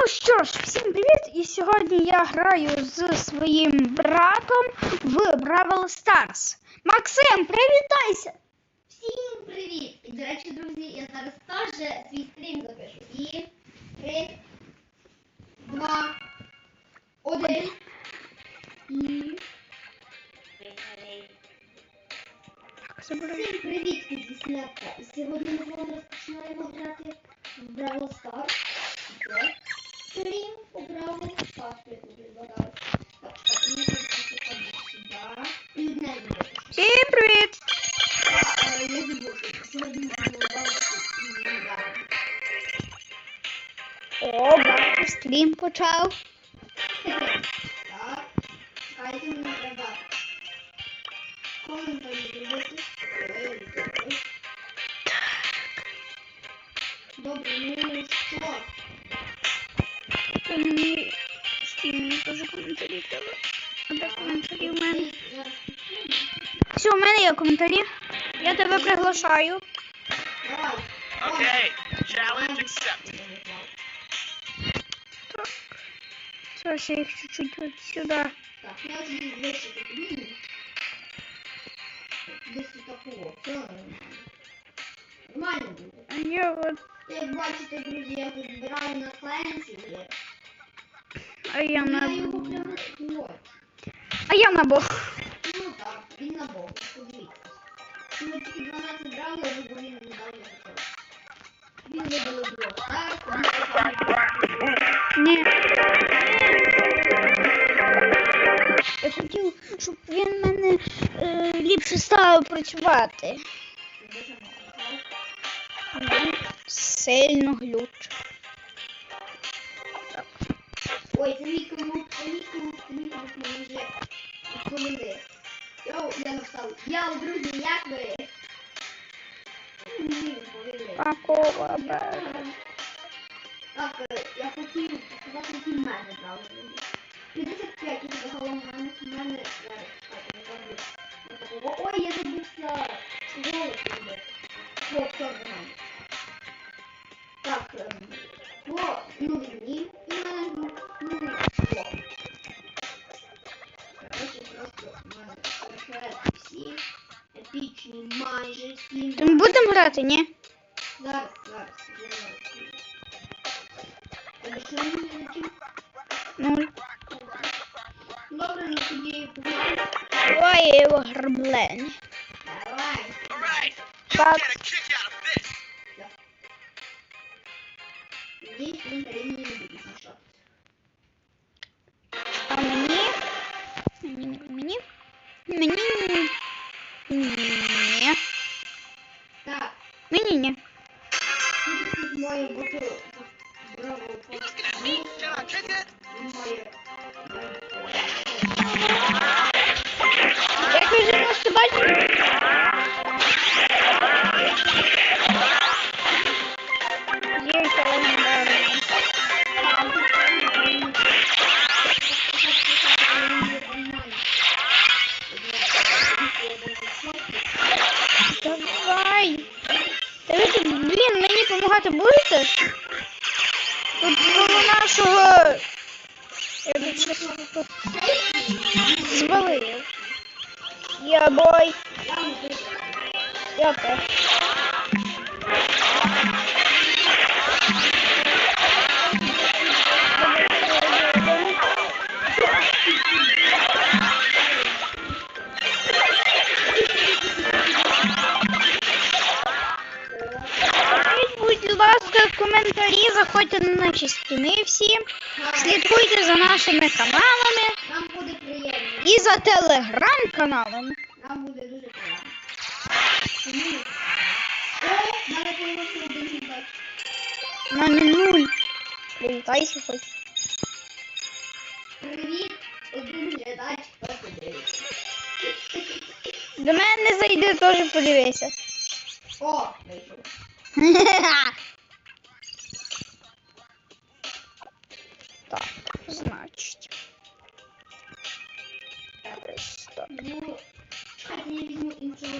Ну що ж, всім привіт! І сьогодні я граю з своїм братом в Бравл Stars. Максим, привітайся! Всім привіт! І, до речі, друзі, я зараз теж свій стрім запишу. І три, два, один. І Так, забирай. всім привіт, підписнята. Сьогодні ми з вами розпочинаємо грати в Бравл Stars. Ось. Стрім у Бравл Stars, як ви предлагали. Так, так, мені треба сюди. І одне буде. Всім привіт! Я забув, сьогодні. О, бачу, стрім почав. Так, чекайте, мені треба коментарі зробити. Добре, ну що? Мені стрім теж коментарі треба. А де коментарі в мене? Все, у мене є коментарі. Я тебе приглашаю. Okay, challenge accepted. Так. Зараз я їх чуть-чуть от сюди. Так, я вже вище підтримую. Десь такого. Нормально. Буде. Я от, Як бачите, друзі, я тут збираю на кленсі. А я Я на... його прямо. А я на бок. Ну так, він на подивіться. Ми тільки 12 брали, а він не нічого. Він блок, так? Ні. Я хотів, щоб він мене е, ліпше став працювати. «Дуже мало, Він сильно глючить. Друзі, як ви? Пакова бе. Так, е, я хотів сказати, які в мене брали. 55 і загалом в мене. Отакого. Ой, я забувся голос робити. О, все, нормально. Так, ем, о, Будемо ні? Зараз, зараз, вже зараз. Тобі що не летів? Ну, Добре, ой, його граблені. Давай. Знайшов. А? Мені, мені? Мені? Нашого... Я тут щось тут. Я бой. Я теж. Заходьте на наші стіни всі, слідкуйте за нашими каналами Нам буде приємно. і за телеграм-каналами. Нам буде дуже приємно. О, мене появився один глядач. Мене нуль. Привітайся хоч. Привіт, один глядач, хто подивиться. До мене зайди теж подивися. О, вийшов. значить. Ось так. Ну, я візьму іншого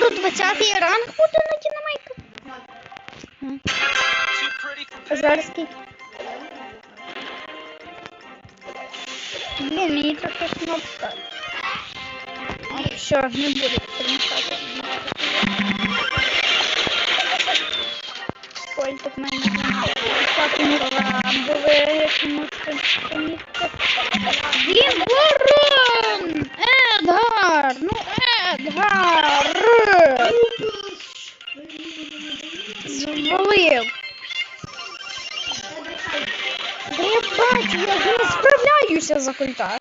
20 ранг буде на динамайка. А зараз скільки? Блін, мені трохи кнопка. Все, не буду перемикати. Ой, так мене не бо ви як можете помітити. Звалив! Та я не справляюся за культа.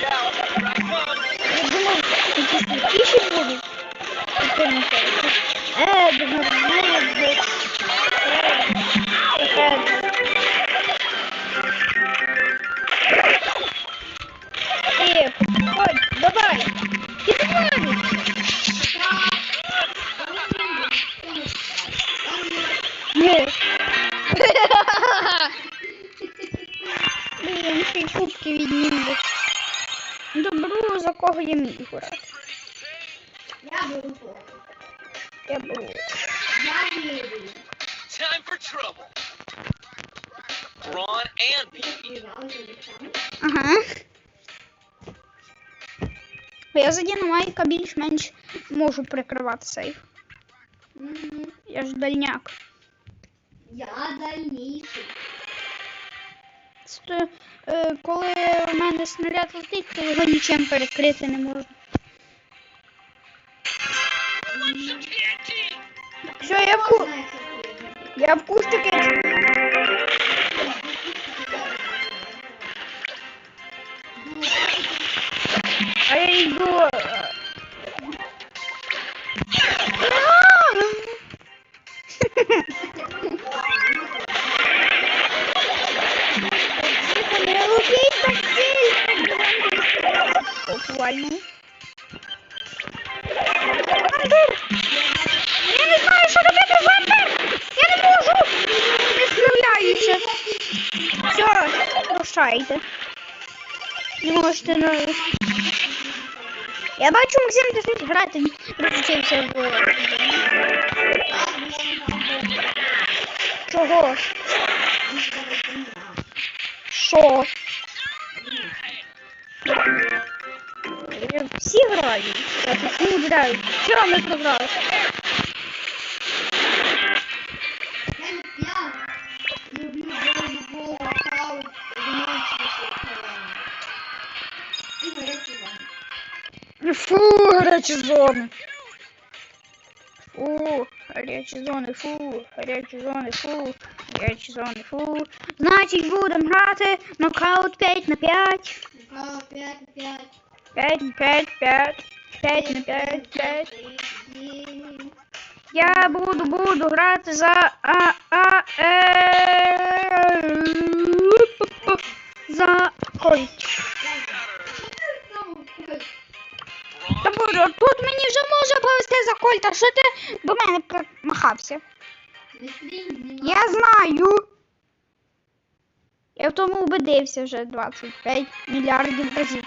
Я думав, якісь летіші будуть. Підтримати. Едгар, Я беру. Я вірю. Time for trouble. Ron and. Ага. Я за Дінамайка більш-менш можу прикривати сейф. Я ж дальняк. Я дальніший. Сто, е, коли у мене снаряд летить, то його нічим перекрити не можна. Я в, ку... Я в кустике. А я йду. Рушайте. Не можете на... Я бачу, Максим, щось грати розучився в... Чого? Що? Всі грають. Я тут не граю. Вчора ми програли. Фу, гарячі зони. Фу, гарячі зони, фу, гарячі зони, фу, гарячі зони, фу. Значить, будемо грати нокаут 5 на 5. Каут 5 5. 5 на 5, 5. 5 на 5, 5. Я буду, буду грати за а, а, е, за кольт. Та тут мені вже може повести за кольт, а що ти до мене примахався? Я знаю. Я в тому убедився вже 25 мільярдів разів.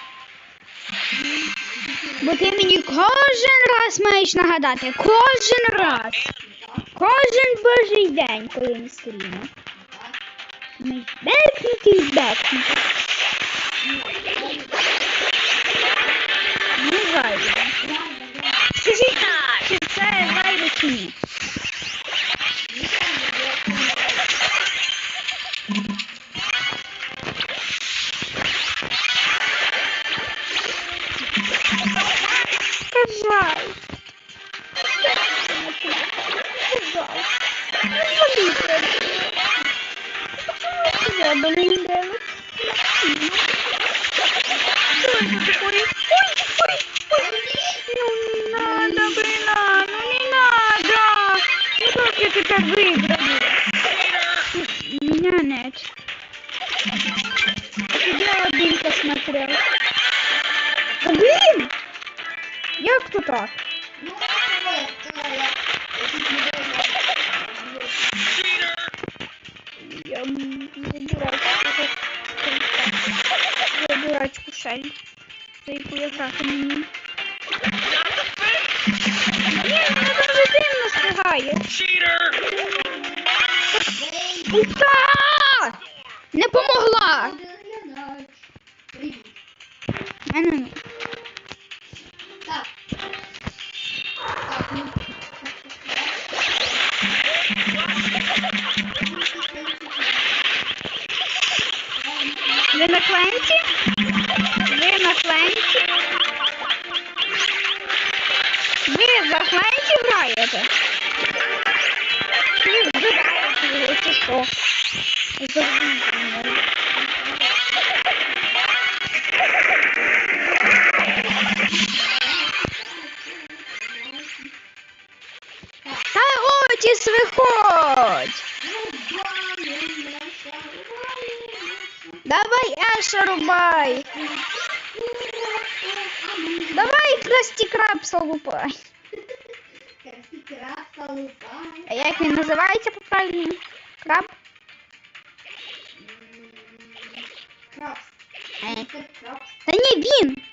Бо ти мені кожен раз маєш нагадати. Кожен раз. Кожен божий день, коли ми стрімо. Ми бекнути і бекнути. зайве чи ні? Сказай. Сказай. Не забудь. Почему я блин делать? Cheater! Бей, Не помогла! Мене Отіс, виходь! Давай Еша рубай! Давай Красті Крабса лупай! А як він називається по правильному? Краб? Крабс. Е. Крабс. Та ні, він!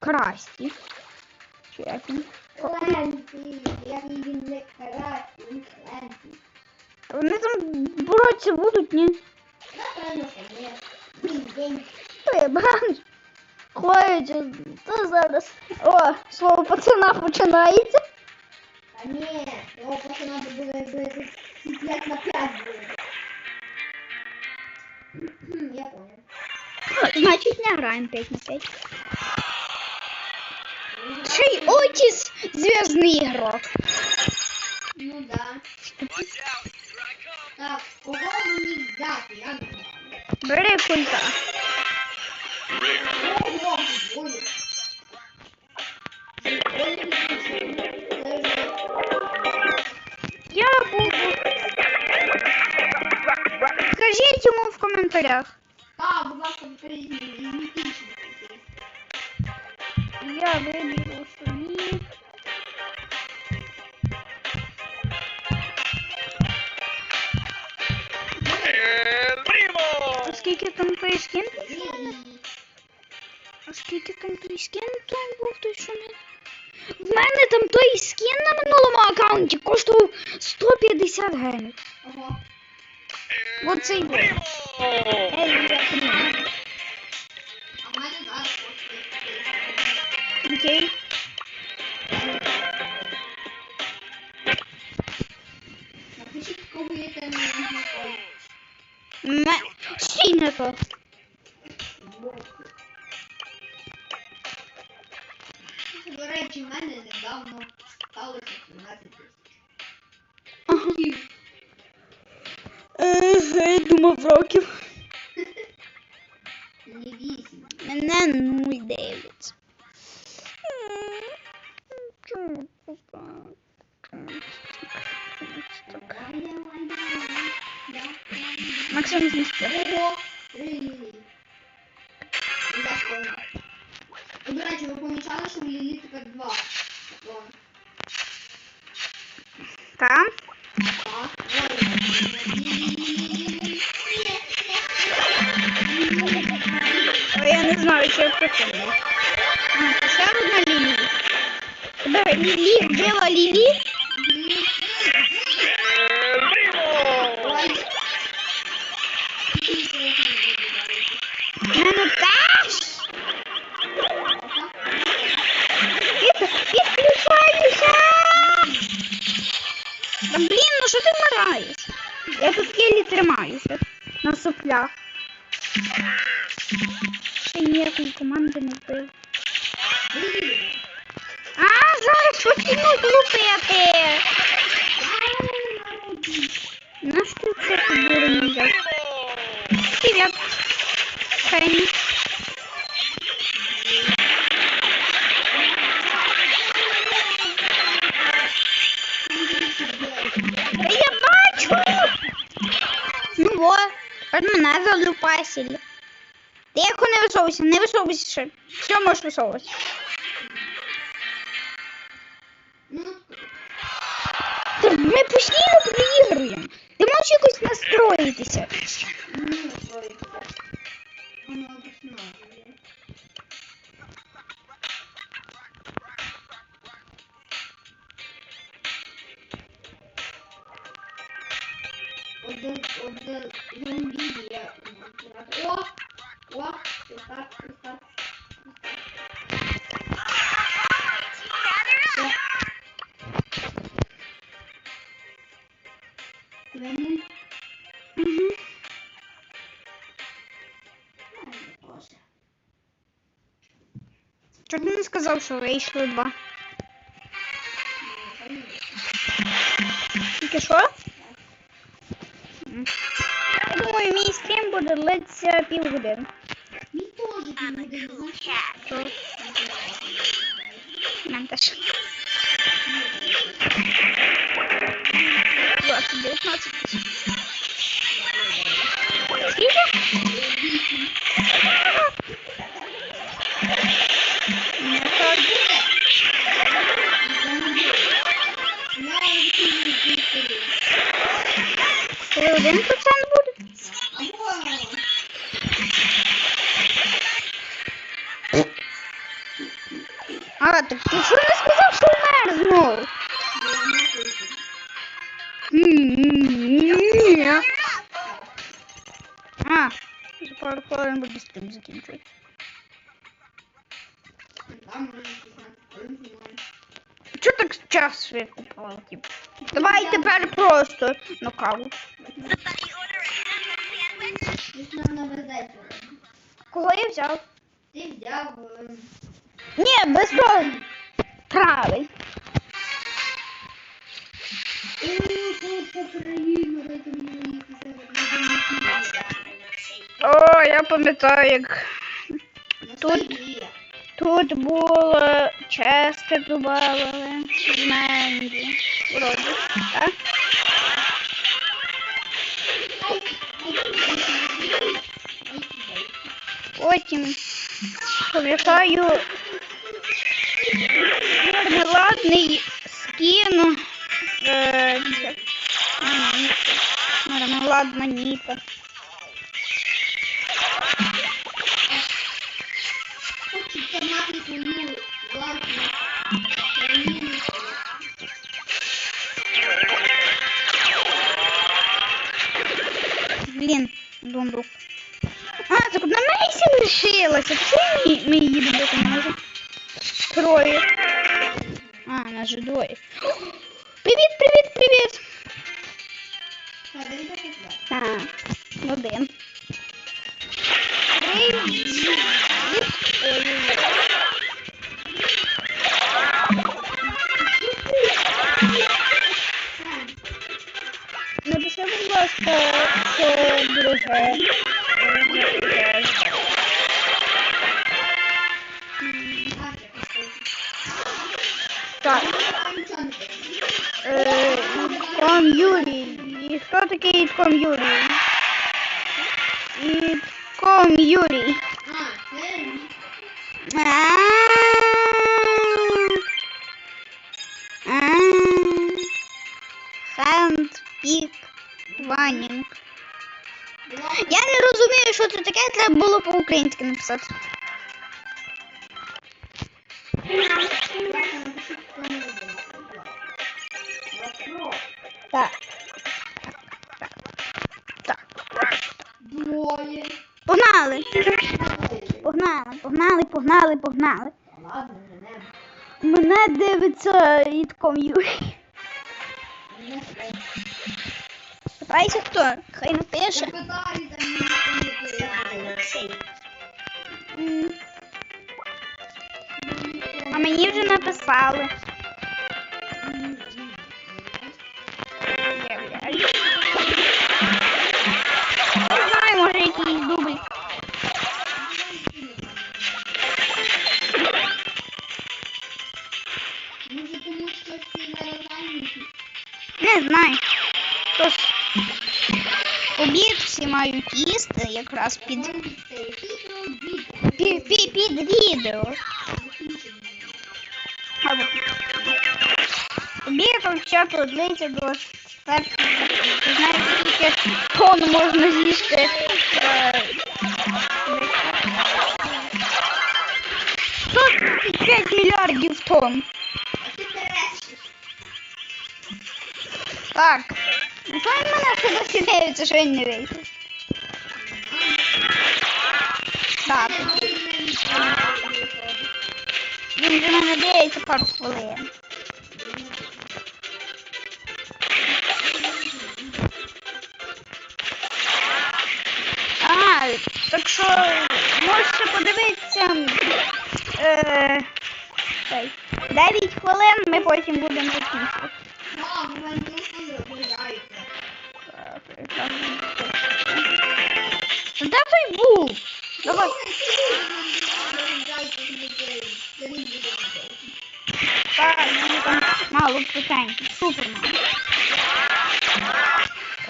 Красті. Чи як він? Кленті. Я він не Красті, він Кленті. Вони там боротися будуть, ні? Напевно, що ні. Він день. Ти бачиш? Ходять, то зараз. О, слово пацана починається. Та ні, його пацана буде якби 5 на 5 буде. Я понял. Значить, не граємо 5 на 5. Ще й Отіс зв'язний ігрок. Ну да. Watch out! Here I come! Так, кого мені взяти? Я не знаю. Бери культа. Ого, коментарях. Так, будь ласка, візьміть інші. Я виберу собі. El primo! А скільки там той скін? Ні. А скільки там той скін той був той що не. В мене там той скін на минулому аккаунті коштував 150 гривень. Ага. Оцей був. Primo! Ей, я прийму. Там? Так. Ой, я не знаю, що я прикольно. А, ще одна Лілі. Тебе Лілі, вбила Лілі? Почнуть лупити! На що це? Primo! Привет. Фенни. Я бачу. Ну вот, от мене залупасили. Тихо, не висовуйся, не висовуйся ще. Все, можеш висовуватися. Настроїтися. Один. Один, один, я... О! О! Рестарт, рестарт. Не сказав, що вийшло два? Тільки що? Я думаю, мій стрім буде длитися півгодини. Мій теж нам теж. 20, 19. Скільки? 1% буде? А, так ти що не сказав, що умер знову? Ні. А, за пару хвилин буде з тим закінчувати. Чого так час викупала, типу? Давай тепер просто нокаут. Кого я взяв? Ти взяв... е, Ні, без того. Правий. О, я пам'ятаю, як Тут- тут було Честер добавили Менді. Вроді, так? Потім пам'ятаю мармеладний скін. Е, це, а, ні, мармеладна ніта. Хочеться мати Чому ми, ми її добити не можемо? Троє. А, нас же двоє. О, Привіт, привіт, привіт. Та, дай я позвати. Так, один. Привіт. Ой-ой-ой. Напиши, будь ласка, що друге. друге. Юрій. І хто такий Ідком Юрій? Ідком Юрій. А, це він. Хендпік Ванінг. Була Я не розумію, що це таке, треба було по-українськи написати. Так. Так. Двоє. Погнали. Погнали, погнали, погнали, погнали. Ладно. Мене дивиться Ідком Юрій. Питайся хто? Хай напише. А мені вже написали. Не знаю. Тож, обід всі мають їсти якраз під, під, під, під відео. Або Тобі там чату длиться до четвертої. Ти знаєш, скільки тонн можна з'їсти. Е, 135 мільярдів тонн. Так. Ну, то мене все досідаються, що він не вийде. Так. Він вже мене дивиться пару хвилин. А, так що можете подивитися. Е, 9 хвилин ми потім будемо закінчувати. Мало питань. Супер мало.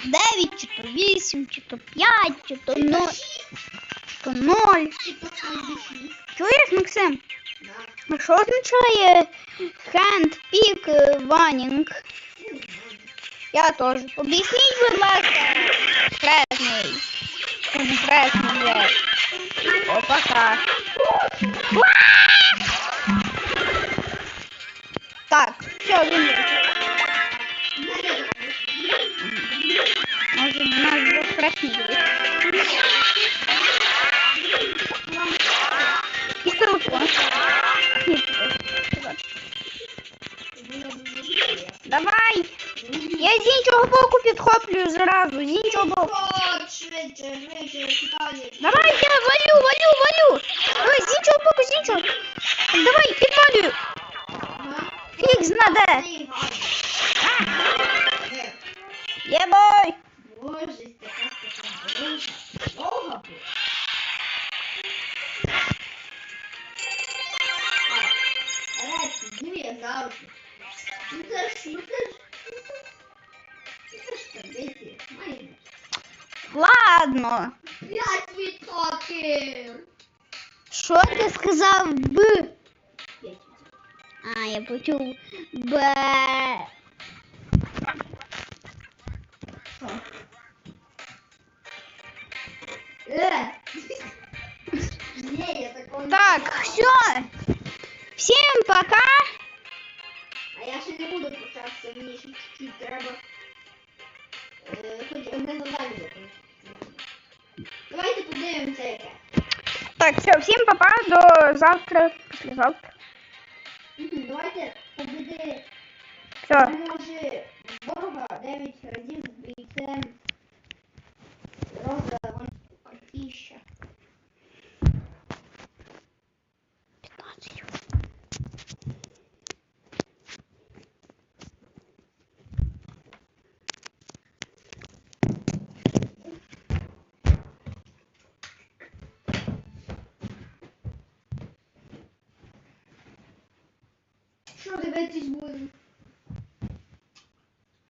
9, чи то 8, чи то 5, чи то 0, то 0. Чуєш, Максим? А що означає hand pick running? Я теж. Об'ясніть, будь ласка, кресний. Кресний. Опа, так. все, він вийшов. Може, в нас двох красних буде. І телефон. Ні, телефон. Давай! Я з іншого боку підхоплюю зразу, з іншого боку. Давай, я валю, валю, валю! Давай, з іншого боку, з іншого. Давай, підвалюю. X na D. Jeboj! я почув Б. Е! Ні, я такого не Так, казала. все. Всім пока. А я ще не буду прощатися, мені ще чуть-чуть треба. Е, хоч одне завдання виконати. Давайте подивимося яке. Так, все, всім пока. До завтра, післязавтра. Давайте победи Все. може ворога 9 разів і це роза вон картіща. Що дивитись буде?